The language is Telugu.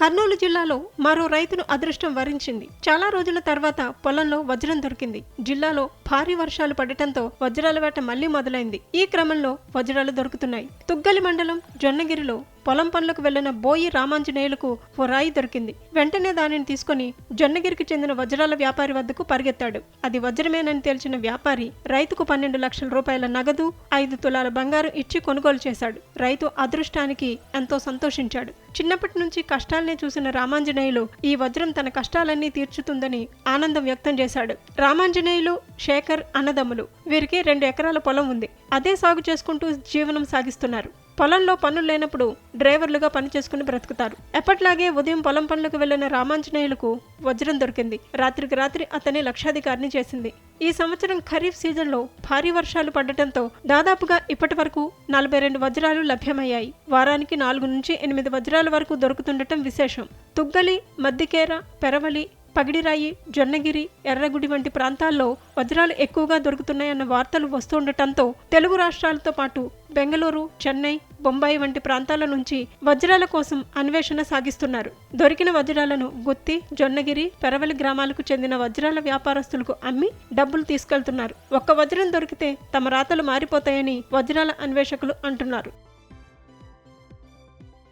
కర్నూలు జిల్లాలో మరో రైతును అదృష్టం వరించింది. చాలా రోజుల తర్వాత పొలంలో వజ్రం దొరికింది. జిల్లాలో భారీ వర్షాలు పడటంతో వజ్రాల వేట మళ్ళీ మొదలైంది. ఈ క్రమంలో వజ్రాలు దొరుకుతున్నాయి. తుగ్గలి మండలం జొన్నగిరిలో పొలం పనులకు వెళ్ళిన బోయి రామాంజనేయులకు ఓ రాయి దొరికింది. వెంటనే దానిని తీసుకుని జొన్నగిరికి చెందిన వజ్రాల వ్యాపారి వద్దకు పరిగెత్తాడు. అది వజ్రమేనని తేల్చిన వ్యాపారి రైతుకు పన్నెండు లక్షల రూపాయల నగదు ఐదు తులాల బంగారం ఇచ్చి కొనుగోలు చేశాడు. రైతు అదృష్టానికి ఎంతో సంతోషించాడు. చిన్నప్పటి నుంచి కష్టాల్ని చూసిన రామాంజనేయులు ఈ వజ్రం తన కష్టాలన్నీ తీర్చుతుందని ఆనందం వ్యక్తం చేశాడు. రామాంజనేయులు శేఖర్ అన్నదమ్ములు వీరికి రెండు ఎకరాల పొలం ఉంది. అదే సాగు చేసుకుంటూ జీవనం సాగిస్తున్నారు. పొలంలో పనులు లేనప్పుడు డ్రైవర్లుగా పనిచేసుకుని బ్రతుకుతారు. ఎప్పట్లాగే ఉదయం పొలం పనులకు వెళ్ళిన రామాంజనేయులకు వజ్రం దొరికింది. రాత్రికి రాత్రి అతని లక్షాధికారిని చేసింది. ఈ సంవత్సరం ఖరీఫ్ సీజన్లో భారీ వర్షాలు పడటంతో దాదాపుగా ఇప్పటి వరకు నలభై రెండు వజ్రాలు లభ్యమయ్యాయి. వారానికి నాలుగు నుంచి ఎనిమిది వజ్రాల వరకు దొరుకుతుండటం విశేషం. తుగ్గలి మద్దికేర పెరవలి పగిడిరాయి జొన్నగిరి ఎర్రగుడి వంటి ప్రాంతాల్లో వజ్రాలు ఎక్కువగా దొరుకుతున్నాయన్న వార్తలు వస్తుండటంతో తెలుగు రాష్ట్రాలతో పాటు బెంగళూరు చెన్నై బొంబాయి వంటి ప్రాంతాల నుంచి వజ్రాల కోసం అన్వేషణ సాగిస్తున్నారు. దొరికిన వజ్రాలను గుత్తి జొన్నగిరి పెరవలి గ్రామాలకు చెందిన వజ్రాల వ్యాపారస్తులకు అమ్మి డబ్బులు తీసుకెళ్తున్నారు. ఒక్క వజ్రం దొరికితే తమ రాతలు మారిపోతాయని వజ్రాల అన్వేషకులు అంటున్నారు.